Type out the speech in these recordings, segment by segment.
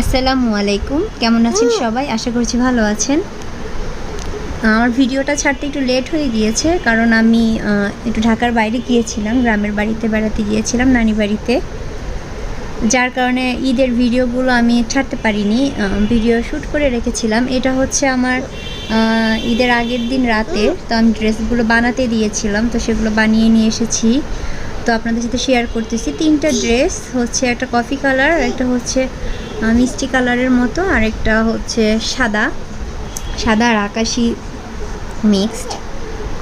আসসালামু আলাইকুম। কেমন আছেন সবাই? আশা করছি ভালো আছেন। আমার ভিডিওটা ছাড়তে একটু লেট হয়ে গিয়েছে কারণ আমি একটু ঢাকার বাইরে গিয়েছিলাম গ্রামের বাড়িতে বেড়াতে গিয়েছিলাম নানি বাড়িতে। যার কারণে ঈদের ভিডিওগুলো আমি ছাড়তে পারিনি ভিডিও শ্যুট করে রেখেছিলাম। এটা হচ্ছে আমার ঈদের আগের দিন রাতে। তো আমি ড্রেসগুলো বানাতে দিয়েছিলাম তো সেগুলো বানিয়ে নিয়ে এসেছি। তো আপনাদের সাথে শেয়ার করতেছি। তিনটা ড্রেস হচ্ছে একটা কফি কালার একটা হচ্ছে মিষ্টি কালারের মতো আর একটা হচ্ছে সাদা। সাদা আর আকাশি মিক্সড।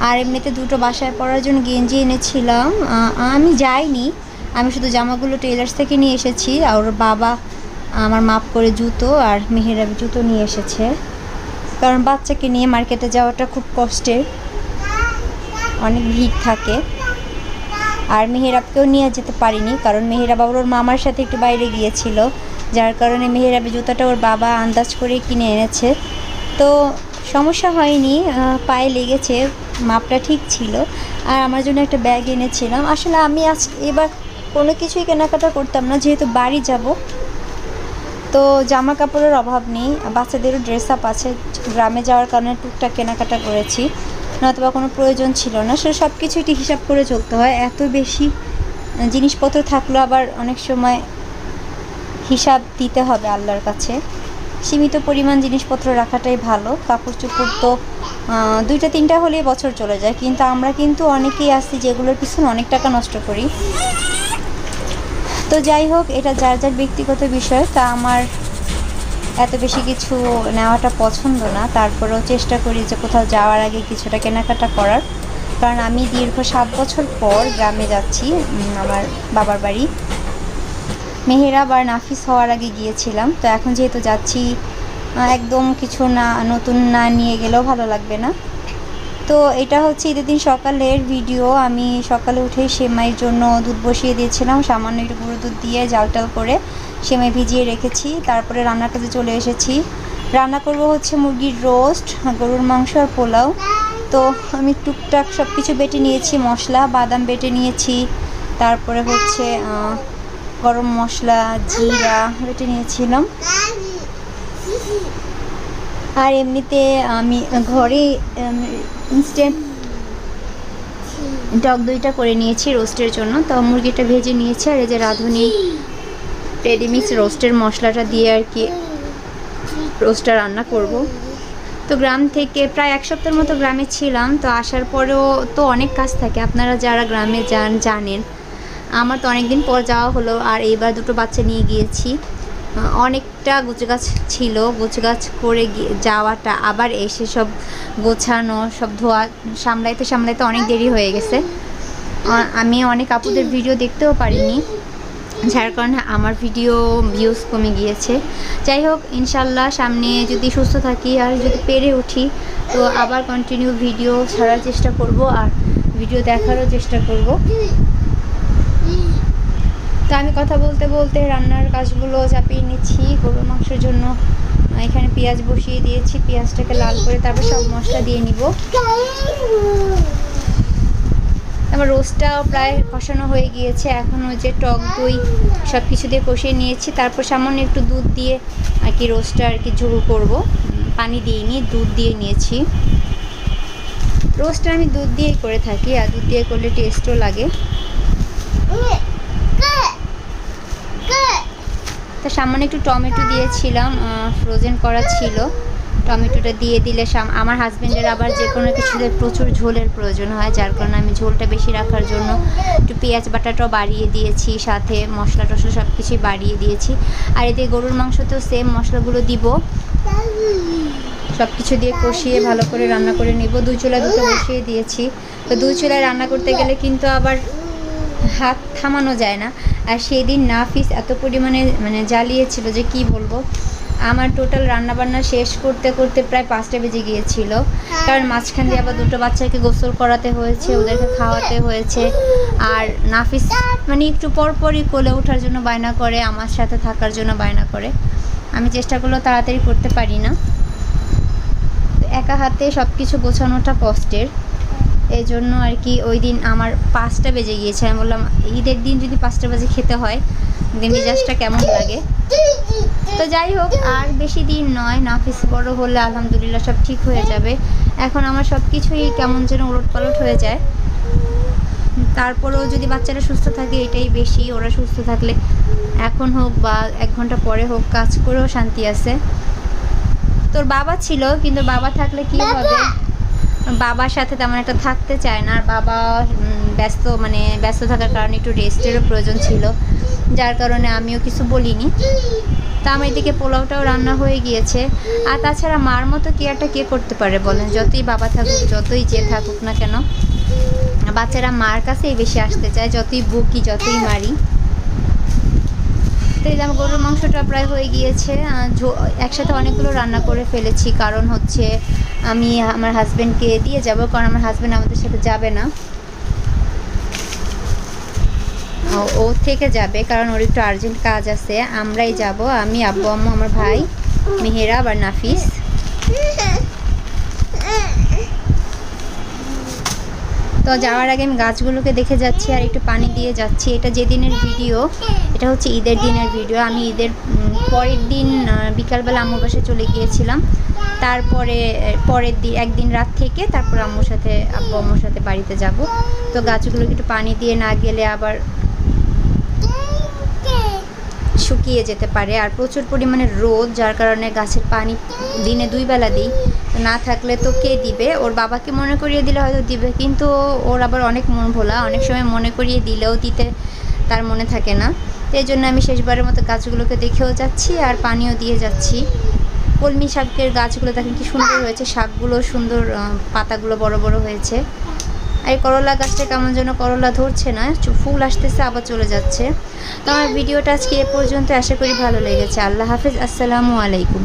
আর এমনিতে দুটো বাসায় পরার জন্য গেঞ্জি এনেছিলাম। আমি যাইনি। আমি শুধু জামাগুলো টেলার্স থেকে নিয়ে এসেছি। আর ওর বাবা আমার মাপ করে জুতো আর মেহেরাব জুতো নিয়ে এসেছে। কারণ বাচ্চাকে নিয়ে মার্কেটে যাওয়াটা খুব কষ্টের। অনেক ভিড় থাকে। আর মেহেরাবকেও নিয়ে যেতে পারিনি, কারণ মেহেরাব আবার ওর মামার সাথে একটু বাইরে গিয়েছিল। যার কারণে মেহেরাবি জুতাটা ওর বাবা আন্দাজ করে কিনে এনেছে। তো সমস্যা হয়নি পায়ে লেগেছে, মাপটা ঠিক ছিল। আর আমার জন্য একটা ব্যাগ এনেছিলাম। আসলে আমি আজ এবার কোনো কিছুই কেনাকাটা করতাম না, যেহেতু বাড়ি যাব। তো জামা কাপড়ের অভাব নেই, বাচ্চাদেরও ড্রেস আপ আছে। গ্রামে যাওয়ার কারণে টুকটাক কেনাকাটা করেছি। নয়তোবা কোনো প্রয়োজন ছিল না। সে সব কিছু একটু হিসাব করে চলতে হয়। এত বেশি জিনিসপত্র থাকল আবার অনেক সময় হিসাব দিতে হবে আল্লাহর কাছে। সীমিত পরিমাণ জিনিসপত্র রাখাটাই ভালো। কাপড় চোপড় তো দুইটা, তিনটা হলেই বছর চলে যায়। কিন্তু আমরা কিন্তু অনেকেই আছি যেগুলোর পিছনে অনেক টাকা নষ্ট করি। তো যাই হোক, এটা যার যার ব্যক্তিগত বিষয়, তা আমার এত বেশি কিছু নেওয়াটা পছন্দ না। তারপরেও চেষ্টা করি যে কোথাও যাওয়ার আগে কিছুটা কেনাকাটা করার। কারণ আমি দীর্ঘ সাত বছর পর গ্রামে যাচ্ছি আমার বাবার বাড়ি। মেহেরাব আর নাফিস হওয়ার আগে গিয়েছিলাম, তো এখন যেহেতু যাচ্ছি একদম কিছু না, নতুন না নিয়ে গেলেও ভালো লাগবে না। তো এটা হচ্ছে ঈদের দিন সকালের ভিডিও, আমি সকালে উঠেই সেমাইয়ের জন্য দুধ বসিয়ে দিয়েছিলাম, সামান্য একটু গুঁড়ো দুধ দিয়ে জাল টাল করে সেমাই ভিজিয়ে রেখেছি, তারপরে রান্নার কাজে চলে এসেছি। রান্না করব হচ্ছে মুরগির রোস্ট, গরুর মাংস আর পোলাও। তো আমি টুকটাক সব কিছু বেটে নিয়েছি, মশলা, বাদাম বেটে নিয়েছি, তারপরে হচ্ছে গরম মশলা, জিরা বেটে নিয়েছিলাম। আর এমনিতে আমি ঘরে ইনস্ট্যান্ট টক দইটা করে নিয়েছি রোস্টের জন্য। তো মুরগিটা ভেজে নিয়েছি আর এই যে রাঁধুনি রেডিমিক্স রোস্টের মশলাটা দিয়ে আর কি রোস্টটা রান্না করব। তো গ্রাম থেকে প্রায় এক সপ্তাহের মতো গ্রামে ছিলাম। তো আসার পরেও তো অনেক কাজ থাকে। আপনারা যারা গ্রামে যান, জানেন। আমার তো অনেক দিন পর যাওয়া হলো আর এইবার দুটো বাচ্চা নিয়ে গিয়েছি। অনেকটা গোছগাছ ছিল, গোছগাছ করে যাওয়াটা, আবার এসে সব গোছানো, সব ধোয়া, সামলাইতে সামলাইতে অনেক দেরি হয়ে গেছে। আমি অনেক আপুদের ভিডিও দেখতেও পারিনি, যার কারণে আমার ভিডিও ভিউজ কমে গিয়েছে। যাই হোক, ইনশাল্লাহ সামনে যদি সুস্থ থাকি আর যদি পেরে উঠি, তো আবার কন্টিনিউ ভিডিও ছাড়ার চেষ্টা করব আর ভিডিও দেখারও চেষ্টা করব। তো আমি কথা বলতে বলতে রান্নার কাজগুলো চাপিয়ে নিচ্ছি, গরুর মাংসের জন্য। এখানে পেঁয়াজ বসিয়ে দিয়েছি, পেঁয়াজটাকে লাল করে তারপর সব মশলা দিয়ে নিব। আমার রোস্টটাও প্রায় কষানো হয়ে গিয়েছে, এখন ওই যে টক দই সব কিছু দিয়ে কষিয়ে নিয়েছি। তারপর সামান্য একটু দুধ দিয়ে আর কি রোস্টটা আর কি ঝোল করব। পানি দিইনি দুধ দিয়ে নিয়েছি। রোস্টটা আমি দুধ দিয়েই করে থাকি, আর দুধ দিয়ে করলে টেস্টও লাগে। তো সামান্য একটু টমেটো দিয়েছিলাম ফ্রোজেন করা ছিল। টমেটোটা দিয়ে দিলে আমার হাজবেন্ডের আবার যে কোনো কিছুতে প্রচুর ঝোলের প্রয়োজন হয়, যার কারণে আমি ঝোলটা বেশি রাখার জন্য একটু পেঁয়াজ বাটাটাও বাড়িয়ে দিয়েছি, সাথে মশলা টশলা সব কিছুই বাড়িয়ে দিয়েছি। আর এতে গরুর মাংসতেও সেম মশলাগুলো দিব। সব কিছু দিয়ে কষিয়ে ভালো করে রান্না করে নেব। দুই চুলা দুটো বসিয়ে দিয়েছি। তো দুই চুলায় রান্না করতে গেলে কিন্তু আবার হাত থামানো যায় না। আর সেই দিন নাফিস এত পরিমাণে মানে জ্বালিয়েছিল যে কি বলব? আমার টোটাল রান্নাবান্না শেষ করতে করতে প্রায় পাঁচটা বেজে গিয়েছিল। কারণ মাঝখান দিয়ে আবার দুটো বাচ্চাকে গোসল করাতে হয়েছে, ওদেরকে খাওয়াতে হয়েছে। আর নাফিস মানে একটু পরপরই কোলে ওঠার জন্য বায়না করে, আমার সাথে থাকার জন্য বায়না করে। আমি চেষ্টা করলেও তাড়াতাড়ি করতে পারি না। একা হাতে সব কিছু গোছানোটা কষ্টের। এই জন্য আর কি ওই দিন আমার পাঁচটা বেজে গিয়েছে। আমি বললাম, ঈদের দিন যদি পাঁচটা বাজে খেতে হয় মেজাজটা কেমন লাগে? তো যাই হোক, আর বেশি দিন নয়, নাফিস বড় হলে আলহামদুলিল্লাহ সব ঠিক হয়ে যাবে। এখন আমার সব কিছুই কেমন যেন উলট পালট হয়ে যায়। তারপরেও যদি বাচ্চারা সুস্থ থাকে, এটাই বেশি। ওরা সুস্থ থাকলে এখন হোক বা এক ঘণ্টা পরে হোক, কাজ করেও শান্তি আছে। তোর বাবা ছিল, কিন্তু বাবা থাকলে কি হবে? বাবার সাথে তেমন একটা থাকতে চায় না, আর বাবা ব্যস্ত মানে ব্যস্ত থাকার কারণে একটু রেস্টেরও প্রয়োজন ছিল। যার কারণে আমিও কিছু বলিনি। তা আমার এদিকে পোলাওটাও রান্না হয়ে গিয়েছে। আর তাছাড়া মার মতো কেয়ারটা কে করতে পারে বলেন? যতই বাবা থাকুক, যতই যে থাকুক না কেন, বাচ্চারা মার কাছেই বেশি আসতে চায়, যতই বুকি, যতই মারি। তো এই যে আমার গরুর মাংসটা প্রায় হয়ে গিয়েছে। একসাথে অনেকগুলো রান্না করে ফেলেছি। কারণ হচ্ছে আমি আমার হাজব্যান্ডকে দিয়ে যাব, কারণ আমার হাজব্যান্ড আমাদের সাথে যাবে না। ও থেকে যাবে, কারণ ওর একটু আর্জেন্ট কাজ আছে। আমরাই যাব, আমি, আব্বু, আম্মু, আমার ভাই, মেহেরাব আর নাফিস। তো যাওয়ার আগে আমি গাছগুলোকে দেখে যাচ্ছি আর একটু পানি দিয়ে যাচ্ছি। এটা যেদিনের ভিডিও, এটা হচ্ছে ঈদের দিনের ভিডিও। আমি ঈদের পরের দিন বিকালবেলা আম্মুর বাসায় চলে গিয়েছিলাম। তারপরে পরের দিন একদিন রাত থেকে তারপর আম্মুর সাথে, আব্বু আম্মুর সাথে বাড়িতে যাব। তো গাছগুলোকে একটু পানি দিয়ে না গেলে আবার শুকিয়ে যেতে পারে আর প্রচুর পরিমাণে রোদ, যার কারণে গাছের পানি দিনে দুই বেলা দিই। না থাকলে তো কে দিবে? ওর বাবাকে মনে করিয়ে দিলে হয়তো দিবে, কিন্তু ওর আবার অনেক মন ভোলা। অনেক সময় মনে করিয়ে দিলেও দিতে তার মনে থাকে না। তো এই জন্য আমি শেষবারের মতো গাছগুলোকে দেখেও যাচ্ছি আর পানিও দিয়ে যাচ্ছি। কলমি শাকের গাছগুলো দেখেন কি সুন্দর হয়েছে। শাকগুলো সুন্দর পাতাগুলো বড় বড় হয়েছে। এই করলা গাছটা কেমন যেন করলা ধরছে না ফুল আসতেছে, আবার চলে যাচ্ছে। তো আমার ভিডিওটা আজকে এ পর্যন্ত আশা করি ভালো লেগেছে। আল্লাহ হাফিজ, আসসালামু আলাইকুম।